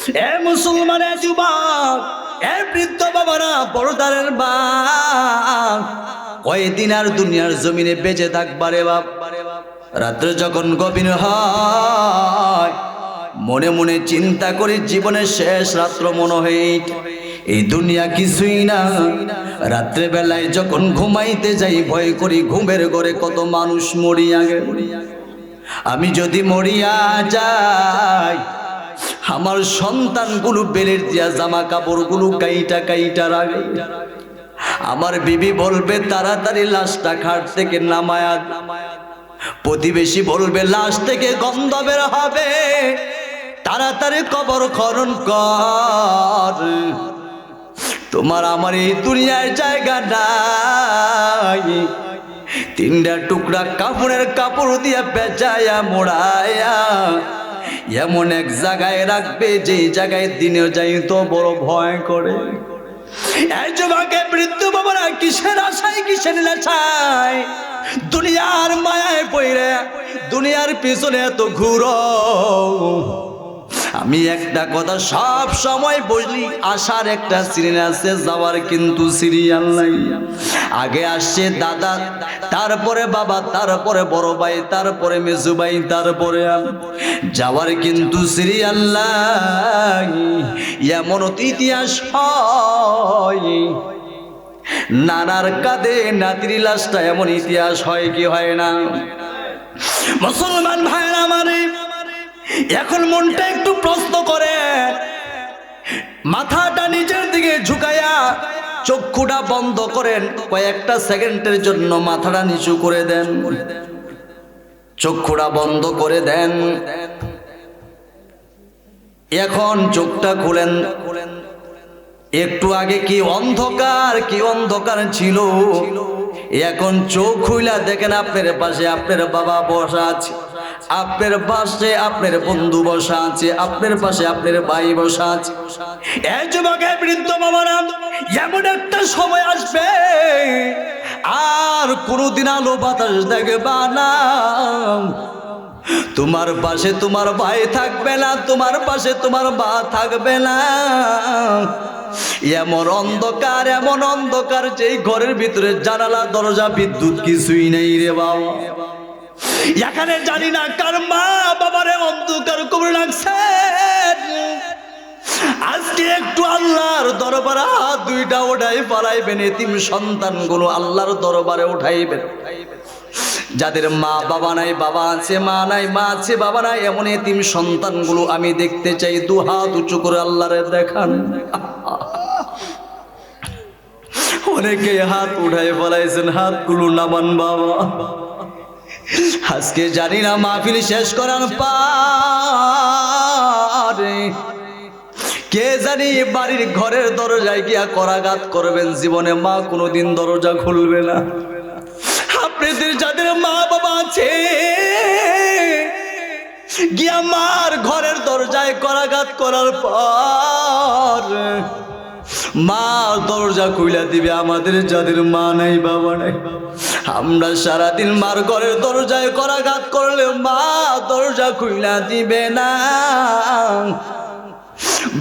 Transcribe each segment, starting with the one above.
এ মুসলমানের যুবক, এ বৃদ্ধ বাবারা, বড়দারের বা কয়দিন আর দুনিয়ার জমিনে বেঁচে থাকবারে বাপ রাত্রে যখন গভীর হয়, মনে মনে চিন্তা করি জীবনের শেষ রাত্র মনে হয়। এই দুনিয়া কিছুই না রাত্রে বেলায় যখন ঘুমাইতে যাই, ভয় করি ঘুমের ঘরে কত মানুষ মরিয়া আমি যদি মরিয়া যাই আমার সন্তানগুলো বেলের দিয়া জামা কাপড়গুলো কাইটা কাইটা রাখে। আমার বিবি বলবে, তাড়াতাড়ি লাশটা খাট থেকে নামায়া। প্রতিবেশী বলবে, লাশ থেকে গন্ধ বের হবে। তাড়াতাড়ি কবর খরণ কর। তোমার আমার এই দুনিয়ার জায়গা নাই। তিনটা টুকরা কাপড়ের কাপড় দিয়ে বেচায়া, মোড়ায়া। এমন এক জায়গায় রাখবে, যে জায়গায় দিনে যাই তো বড় ভয় করে। দুনিয়ার মায়ায় পইরে দুনিয়ার পিছনে এত ঘুরো। আমি একটা কথা সব সময় বলি আসার একটা সিরিয়াল আছে, যাওয়ার কিন্তু সিরিয়াল নাই। আগে আসছে দাদা, তারপরে বাবা, তারপরে বড় ভাই, তারপরে মেজু ভাই, তারপরে যাওয়ার কিন্তু সিরিয়াল নাই, এমন ইতিহাস হয়। নানার কাঁধে নাতির লাশটা এমন ইতিহাস হয় কি হয় না? মুসলমান ভাইরা মানে এখন মনটা একটু প্রশ্ন করে। মাথাটা নিচের দিকে ঝুঁকাইয়া চক্ষুটা বন্ধ করেন। কয়েকটা সেকেন্ডের জন্য মাথাটা নিচু করে দেন। চক্ষুটা বন্ধ করে দেন। এখন চোখটা খুলেন। একটু আগে কি অন্ধকার কি অন্ধকার ছিল? এখন চোখ খুইলা দেখেন আপনার পাশে, আপনার বাবা বসা আছে। আপনার পাশে আপনার বন্ধু বসা আছে, আপনার পাশে আপনার ভাই বসা আছে। এই যুবকের বৃদ্ধ বাবারা, এমন একটা সময় আসবে, আর কোনোদিন আলো বাতাস দেখবা না। তোমার পাশে তোমার ভাই থাকবে না, তোমার পাশে তোমার বা থাকবে না। এমন অন্ধকার এমন অন্ধকার, যেই ঘরের ভিতরে জানালা, দরজা, বিদ্যুৎ কিছুই নেই রে বাবা। এখানে জানি না কার মা বাবারে অন্ধকার করে রাখছে। আজকে একটু আল্লাহর দরবারে দুইটা ওঠাই পালাইবেন এতিম সন্তানগুলো আল্লাহর দরবারে উঠাইবেন। যাদের মা বাবা নাই, বাবা আছে, মা নাই, মা আছে, বাবা নাই, এমন এতিম সন্তানগুলো আমি দেখতে চাই, দু হাত উঁচু করে আল্লাহরে দেখান। অনেকে হাত উঠাই ফেলাইছেন, হাতগুলো নামান বাবা। আজকে জানি না মাহফিল শেষ করার পারে। কে জানি বাড়ির ঘরের দরজায় গিয়া করাঘাত করবেন, জীবনে মা কোনোদিন দরজা খুলবে না। আপনাদের যাদের মা বাবা আছে, গিয়া মার ঘরের দরজায় করাঘাত করার পর মা দরজা খুইলা দিবে আমাদের যাদের মা নাই, বাবা নাই। আমরা সারাদিন মার ঘরের দরজায় করাঘাত করলে মা দরজা খুইলা দিবে না।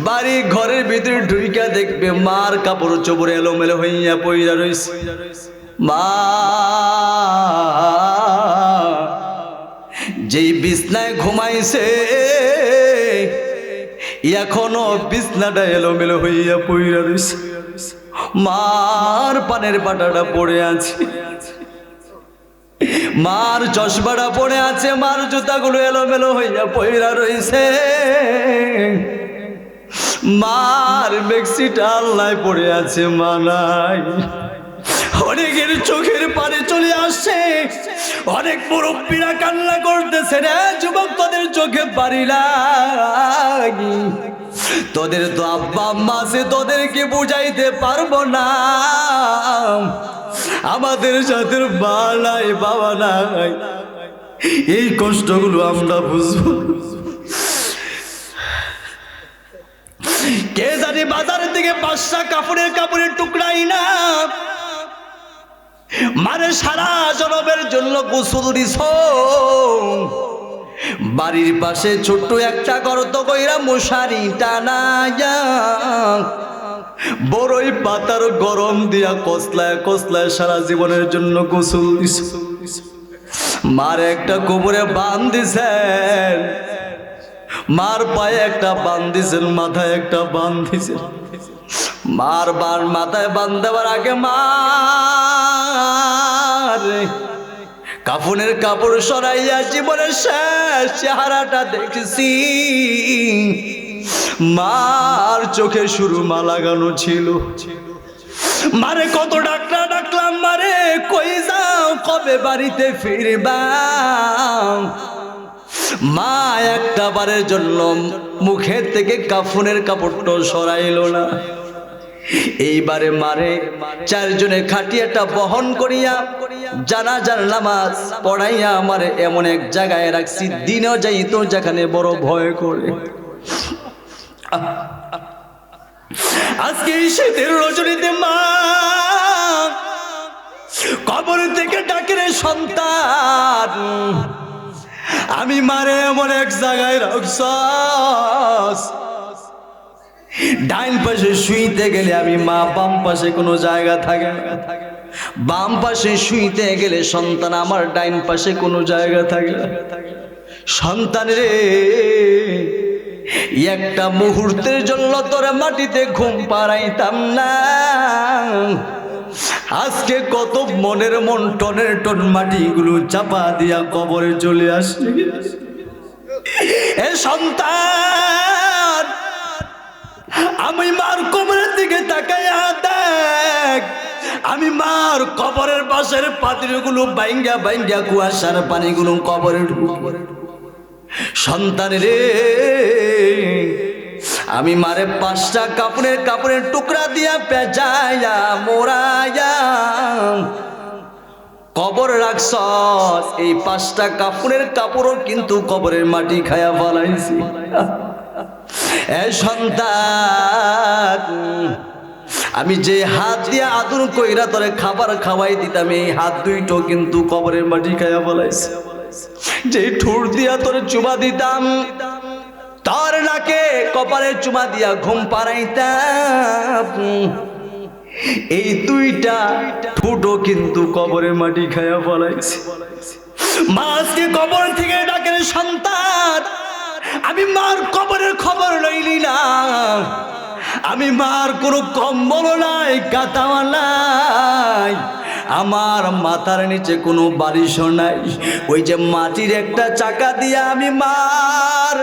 বাড়ি ঘরের ভিতরে ঢুইকা দেখবে মার কাপড় চোপড় এলোমেলো হইয়া পইরা রইছে। মা, যেই বিছনায় ঘুমাইছে এখনও বিছনাটা এলোমেলো হইয়া পইরা রইছে। মার পানের পাটাটা পড়ে আছে। মার চশমাটা পড়ে আছে, মার জুতাগুলো এলোমেলো হইয়া পইরা রইছে। মার মেক্সিটা আল্লাহ পড়ে আছে মানাই অনেকের চোখের পারে চলে আসছে। অনেক মুরব্বীরা কান্না করতেছে, রে যুবক, তোদের চোখে পারি লাগি তোদের তো আব্বা আম্মা আছে, তোদেরকে বুঝাইতে পারব না। আমাদের সাথে নাই, বাবা নাই। এই কষ্টগুলো আমরা বুঝব। কে জানি বাজারের দিকে পাঁচটা কাপড়ের কাপড়ের না মানে সারা জনমের জন্য গোসল দিছ। বাড়ির পাশে ছোট্ট একটা গর্ত কইরা মশারি টানা বড়ই পাতার গরম দিয়া কসলায় কসলায় সারা জীবনের জন্য গোসল দিস মার একটা কোমরে বান দিছেন। মার পায়ে একটা বান দিছেন, মাথায় একটা বান দিছেন। মার বার মাথায় বান দেওয়ার আগে মার কাফনের কাপড় সরাইয়া জীবনের শেষ চেহারাটা দেখছি। মার চোখে শুরু মা লাগানো ছিল। মারে কত ডাক্তার ডাকলাম, মারে কই যাও, কবে বাড়িতে ফিরবা? মা একটা বারের জন্য মুখের থেকে কাফনের কাপড়টা সরাইল না। এইবারে মারে, চারজনে খাটিয়াটা বহন করিয়া জানাজার নামাজ পড়াইয়া আমার এমন এক জায়গায় রাখছি, দিনও যাইতো যেখানে বড় ভয় করে। আজকে শীতের রজনীতে মা, কবর থেকে ডাকের সন্তান, আমি মারে এমন এক জায়গায় রাখছস। ডাইন পাশে শুইতে গেলে আমি মা, বাম পাশে কোনো জায়গা থাকে না। বাম পাশে শুইতে গেলে সন্তান আমার, ডাইন পাশে কোনো জায়গা থাকে না। সন্তান রে, একটা মুহূর্তের জন্য তোরা মাটিতে ঘুম পাড়াইতাম না। আজকে কত মনের মন, টনের টন মাটিগুলো চাপা দিয়া কবরে চলে আসছে এ সন্তান! আমি মার কবরের দিকে তাকাইয়া দেখ। আমি মার কবরের পাশের পাতিরগুলো বাইঙ্গা বাইঙ্গা কুয়াশার পানিগুলো কবরে ঢুকে। সন্তান রে, আমি মারে পাঁচটা কাপড়ের কাপড়ের টুকরা দিয়া পেঁচাইয়া মোরাইয়া কবর রাখছ এই পাঁচটা কাপড়ের কাপড়ও কিন্তু কবরের মাটি খায়া ফলাইছি। সন্তান, আমি যে হাত দিয়ে আদর কইরা তোরে খাবার খাওয়াই দিতাম, এই হাত দুইটো কিন্তু কবরের মাটি খায়া বলাইছে যে ঠুর দিয়া তোরে চুমা দিতাম, তার নাকে কপালে চুমা দিয়া ঘুম পাড়াইতাম। এই দুইটা ঠুটো কিন্তু কবরের মাটি খায়া ফলাইছে। মাছকে কবর থেকে ডাকেন সন্তান। আমি মার কবরের খবর লইলি না। আমি মার কোনো কম্বল নাই কাতাওয়া নাই। আমার মাথার নিচে কোনো বালিশও নাই। ওই যে মাটির একটা চাকা দিয়ে আমি মার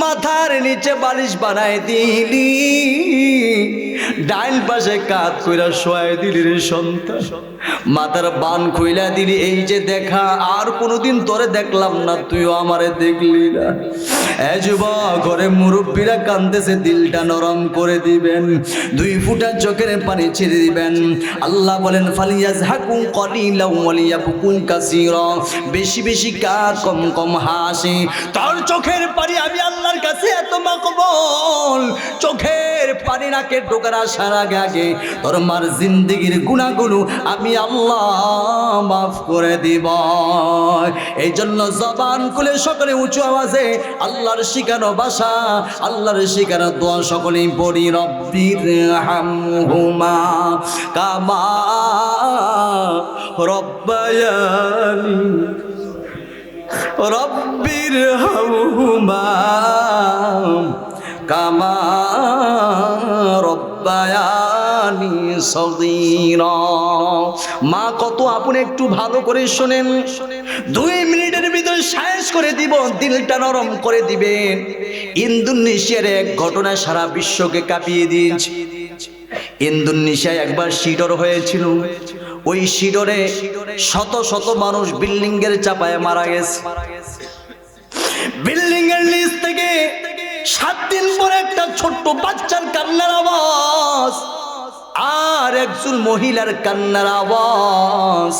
মাথার নিচে বালিশ বানাই দিলি। ডাইন পাশে কাত কইরা শোয়াই দিলি রে সন্তান। মাথার বান খুইলা দিলি, এই যে দেখা, আর কোনোদিন তোরে দেখলাম না, তুইও আমারে দেখলি না। এ ঘরে মুরব্বীরা কান্দেছে, দিলটা নরম করে দিবেন। দুই ফুটা চোখের পানি ছেড়ে দিবেন। আল্লাহ বলেন ফালিয়াজ হাকুম কলিলা ওয়ালিয়া বুকুন কাসিরা। বেশি বেশি কাজ কম কম হাসি। তোর চোখের পানি আমি আল্লাহর কাছে এত মাকবল। চোখের পানি নাকে ঢোকার আসার আগে তোর মার জিন্দিগির গুণাগুলো আমি আল্লাহ মাফ করে দিব। এই জন্য জবান খুলে সকলে উঁচু আওয়াজে আল্লাহর শিখানো বাসা আল্লাহর শিখানো দোয়া সকলেই পড়ি, রব্বির হামহুমা কামা রব্বায়ানি, রব্বির হামহুমা কামা রব্বায়ানি মা, কত আপনি একটু ভালো করে শোনেন। দুই মিনিটের ভিতরে শেষ করে দিব, দিলটা নরম করে দিবেন। ইন্দোনেশিয়ার এক ঘটনা সারা বিশ্বকে কাঁপিয়ে দিয়েছে। ইন্দোনেশিয়ায় একবার শিডর হয়েছিল। ওই শিডরে শত শত মানুষ বিল্ডিং এর চাপায় মারা গেছে। দিন পরে একটা ছোট্ট বাচ্চার কান্নার আওয়াজ, আর একজন মহিলার কান্নার আওয়াজ।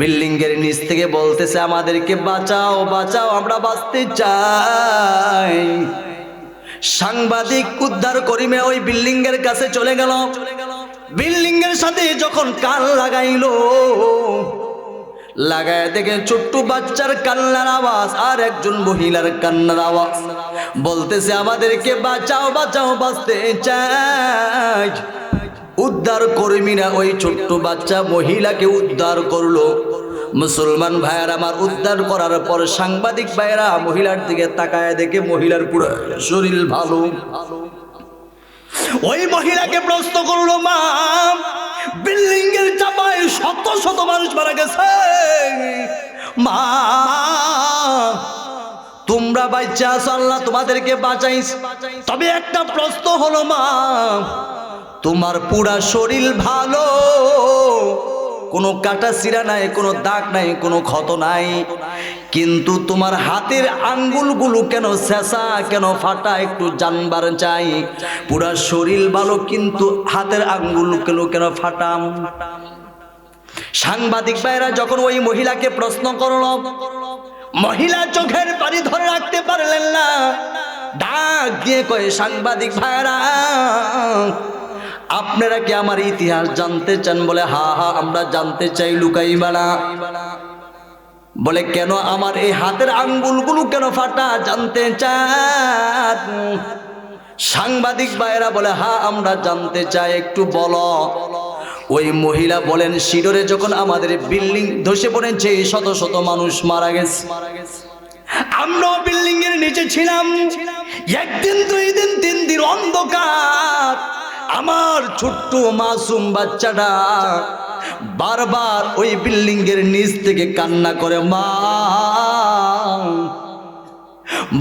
বিল্ডিং এর নিচ থেকে বলতেছে, আমাদেরকে বাঁচাও বাঁচাও, আমরা বাঁচতে চাই। সাংবাদিক উদ্ধার করিমে ওই বিল্ডিং এর কাছে চলে গেল। বিল্ডিং এর সাথে যখন কান লাগাইলো লাগায় দেখে ছোট্ট বাচ্চার কান্নার আওয়াজ আর একজন মহিলার কান্নার আওয়াজ। বলতেছে, আমাদেরকে বাঁচাও বাঁচাও, বাঁচতে চাই। উদ্ধার কর্মীরা ওই ছোট্ট বাচ্চা মহিলাকে উদ্ধার করল। মুসলমান ভাইয়ার আমার উদ্ধার করার পর সাংবাদিক ভাইয়েরা মহিলার দিকে তাকায় দেখে মহিলার পুরো শরীর ভালো। ওই মহিলাকে প্রশ্ন করল, মা বিল্ডিং এর চাপায় শত শত মানুষ মারা গেছে। মা, তোমরা বাচ্চা আছো, আল্লাহ তোমাদেরকে বাঁচাইস। তবে একটা প্রশ্ন হলো, মা, তোমার পুরা শরীর ভালো? কোনো কাটা সিরা নাই, কোনো দাগ নাই, কোনো ক্ষত নাই। কিন্তু তোমার হাতের আঙ্গুলগুলো কেন শেষা, কেন ফাটা একটু জানবার চাই। পুরা শরীর ভালো, কিন্তু হাতের আঙ্গুলগুলো কেন ফাটাম সাংবাদিক ভাইরা যখন ওই মহিলাকে প্রশ্ন করল, মহিলা চোখের পানি ধরে রাখতে পারলেন না। ডাক দিয়ে কয়ে, সাংবাদিক ভাইরা, আপনারা কি আমার ইতিহাস জানতে চান? বলে, হা হা, আমরা জানতে চাই লুকাই বাড়া বলে, কেন আমার এই হাতের আঙ্গুলগুলো কেন ফাটা জানতে চান? সাংবাদিক ভাইরা বলে, হা, আমরা জানতে চাই, একটু বলো। ওই মহিলা বলেন শিডরে যখন আমাদের বিল্ডিং ধসে পড়েছে, শত শত মানুষ মারা গেছে। আমরাও বিল্ডিং এর নিচে ছিলাম। একদিন, দুই দিন, তিন দিন অন্ধকার। আমার ছোট্ট মাসুম বাচ্চাটা বারবার ওই বিল্ডিং এর নিচ থেকে কান্না করে, মা,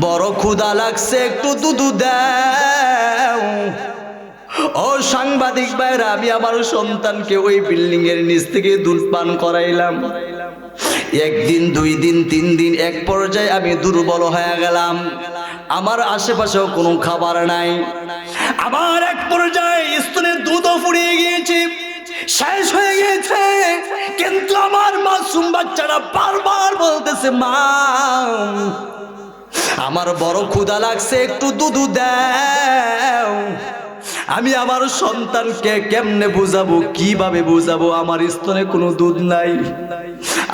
বড় ক্ষুদা লাগছে, একটু দুধু দাও। ও সাংবাদিক ভাইরা, আমি আমার সন্তানকে ওই বিল্ডিং এর নিচ থেকে দুধ পান করাইলাম। একদিন, দুই দিন, তিন দিন, এক পর্যায়ে আমি দুর্বল হয়ে গেলাম। আমার আশেপাশেও কোনো খাবার নাই। আমার এক পর্যায়ে স্তনের দুধও ফুরিয়ে গিয়েছে। শেষ হয়ে গেছে কিন্তু আমার মাসুম বাচ্চারা বারবার বলতেছে, মা, আমার বড় ক্ষুদা লাগছে, একটু দুধু দেও। আমি আমার সন্তানকে কেমনে বুঝাবো, কীভাবে বুঝাবো? আমার স্তনে কোনো দুধ নাই।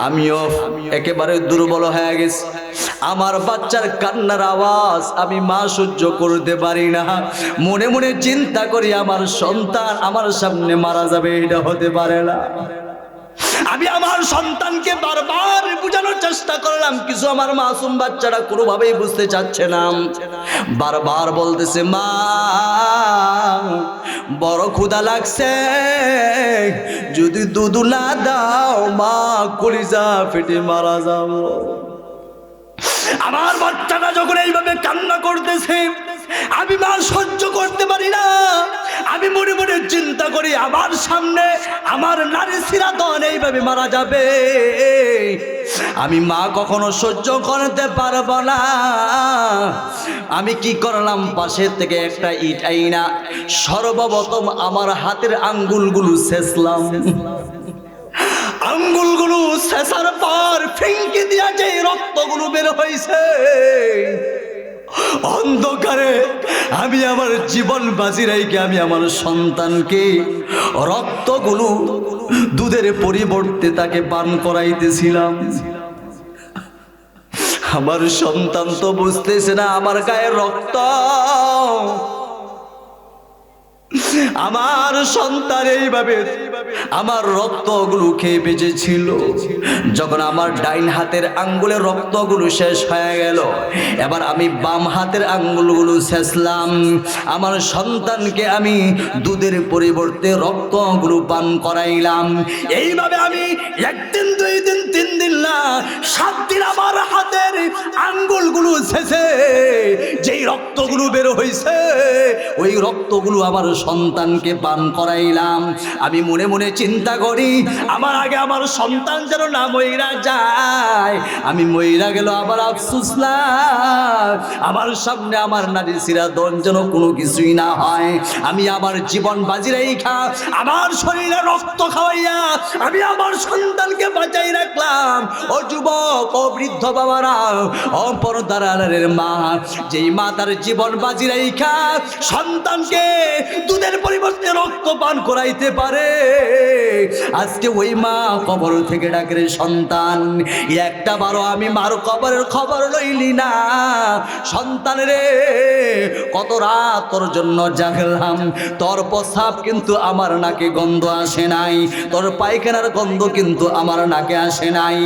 আমিও একেবারে দুর্বল হয়ে গেছি। আমার বাচ্চার কান্নার আওয়াজ আমি মা সহ্য করতে পারি না। মনে মনে চিন্তা করি আমার সন্তান আমার সামনে মারা যাবে, এটা হতে পারে না। আমি আমার সন্তানকে বারবার বোঝানোর চেষ্টা করলাম, কিছু আমার মাসুম বাচ্চারা কোনোভাবেই বুঝতে চাচ্ছে না। বারবার বলতেছে, মা বড় ক্ষুদা লাগছে। যদি দুদুলা দাও, মা কলিজা ফেটে মারা যাব। আমার বাচ্চাটা যখন এইভাবে কান্না করতেছে আমি মা সহ্য করতে পারি না। আমি মনে মনে চিন্তা করি, আমার সামনে আমার নারী সিরাতন এইভাবে মারা যাবে। আমি মা কখনো সহ্য করতে পারব না। আমি কি করলাম? পাশে থেকে একটা ইট আইনা, সর্বপ্রথম আমার হাতের আঙ্গুলগুলো ছেঁচলাম। আঙ্গুলগুলো শেষার পর ফিঙ্কি দিয়া যে রক্তগুলো বের হয়েছে অন্ধকারে আমি আমার জীবন বাজি রাইকে আমি আমার সন্তানকে রক্তগুলো দুধের পরিবর্তে তাকে পান করাইতেছিলাম। আমার সন্তান তো বুঝতেছে না আমার গায়ে রক্ত। আমার সন্তান এইভাবে আমার রক্তগুলো খেয়ে বেঁচেছিল। যখন আমার ডাইন হাতের আঙ্গুলের রক্তগুলো শেষ হয়ে গেল, এবার আমি বাম হাতের আঙ্গুলগুলো শেষলাম আমার সন্তানকে আমি দুধের পরিবর্তে রক্তগুলো পান করাইলাম। এইভাবে আমি একদিন, দুই দিন, তিন দিন না, সাত দিন আমার হাতের আঙ্গুলগুলো শেষে যেই রক্তগুলো বের হয়েছে ওই রক্তগুলো আমার সন্তানকে পান করাইলাম। আমি মনে মনে চিন্তা করি, আমার আগে আমার সন্তান যেন না মইরা যায়। আমি মইরা গেল আবার আফসুস আমার সামনে আমার নারী সিরা দন যেন কোনো কিছুই না হয়। আমি আমার জীবন বাজি রেখা আমার শরীরে রক্ত খাওয়াইয়া আমি আমার সন্তানকে বাঁচাই রাখলাম। ও যুবক, ও বৃদ্ধ বাবারা, ও পরদারের মা, যেই মা তার জীবন বাজি রেখা সন্তানকে দুধের পরিবর্তে রক্ত পান করাইতে পারে। আজকে ওই মা কবর থেকে ডাকে রে সন্তান সন্তান। একটা বারো আমি মার কবরের খবর লইলি না। সন্তান রে, কত রাত তোর জন্য জাগলাম। তোর প্রসাব কিন্তু আমার নাকে গন্ধ আসে নাই। তোর পায়খানার গন্ধ কিন্তু আমার নাকে আসে নাই।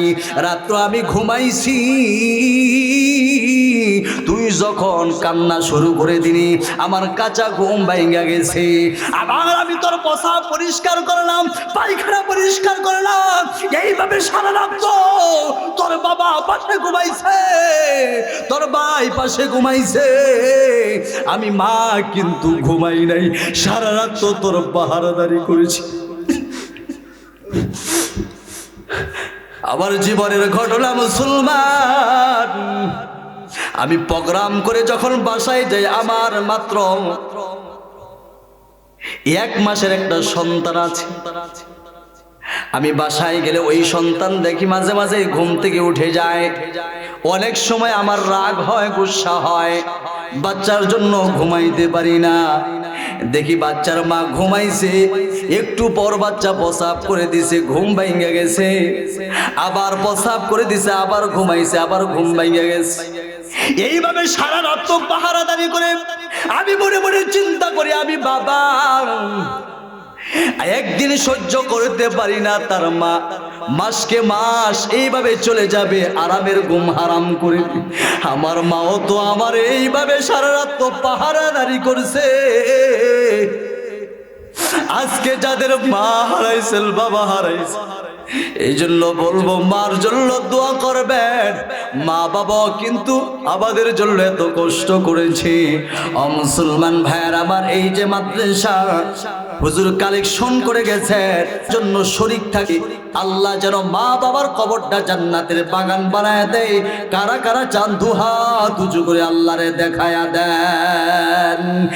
রাত্র আমি ঘুমাইছি। তুই যখন কান্না শুরু করে দিলি, আমার কাঁচা ঘুম বাইঙ্গা গেছে। আবার আমি তোর পশা পরিষ্কার করলাম, পায়খানা পরিষ্কার করলাম। এইভাবে সারা রাত তোর বাবা পাশে ঘুমাইছে, তোর ভাই পাশে ঘুমাইছে। আমি মা কিন্তু ঘুমাই নাই, সারা রাত তোর পাহারাদারি করেছি। আমার জীবনের ঘটনা মুসলমান। আমি প্রোগ্রাম করে যখন বাসায় যাই, আমার মাত্র এক মাসের একটা সন্তান আছে। আমি বাসায় গেলে ওই সন্তান দেখি মাঝে মাঝে ঘুম থেকে উঠে যায়। অনেক সময় আমার রাগ হয়, গুসা হয়। বাচ্চার জন্য ঘুমাইতে পারি না। দেখি বাচ্চার মা ঘুমাইছে, একটু পর বাচ্চা প্রসাব করে দিছে, ঘুম ভাঙ্গে গেছে। আবার প্রসাব করে দিছে, আবার ঘুমাইছে, আবার ঘুম ভাঙ্গে গেছে। এইভাবে সারা রাত পাহারাদারি করে আমি মনে মনে চিন্তা করি, আমি বাবা। একদিন সহ্য করতে পারি না তার মা। মাসকে মাস এইভাবে চলে যাবে, আরামের ঘুম হারাম করে। আমার মাও তো আমার এইভাবে সারা রাত তো পাহারাদারি করছে। আজকে যাদের মা হারাইছেন, বাবা হারাইছে এই জন্য বলব মার জন্য দোয়া করবেন। মা বাবা কিন্তু আমাদের জন্য এত কষ্ট করেছে। মুসলমান ভাইয়ার, আমার এই যে মাদ্রাসা, হুজুর কালেকশন করে গেছে, জন্য শরিক থাকি। আল্লাহ যেন মা বাবার কবরটা জান্নাতের বাগান বানায় দেয়। কারা কারা চান দুহাত উঁচু করে আল্লাহরে দেখায়া দেন।